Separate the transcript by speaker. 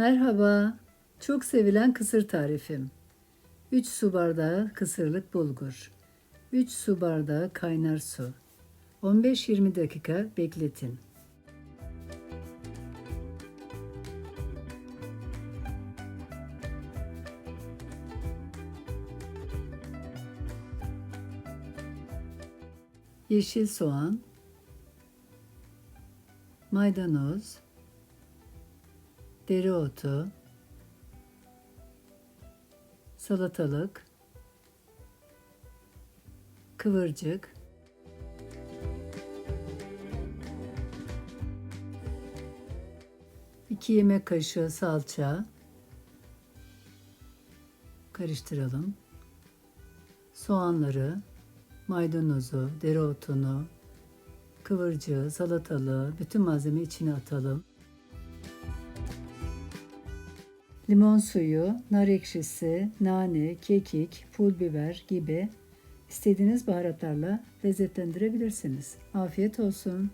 Speaker 1: Merhaba. Çok sevilen kısır tarifim. 3 su bardağı kısırlık bulgur. 3 su bardağı kaynar su. 15-20 dakika bekletin. Yeşil soğan, maydanoz, dereotu, salatalık, kıvırcık, iki yemek kaşığı salça, karıştıralım. Soğanları, maydanozu, dereotunu, kıvırcığı, salatalığı, bütün malzemeyi içine atalım. Limon suyu, nar ekşisi, nane, kekik, pul biber gibi istediğiniz baharatlarla lezzetlendirebilirsiniz. Afiyet olsun.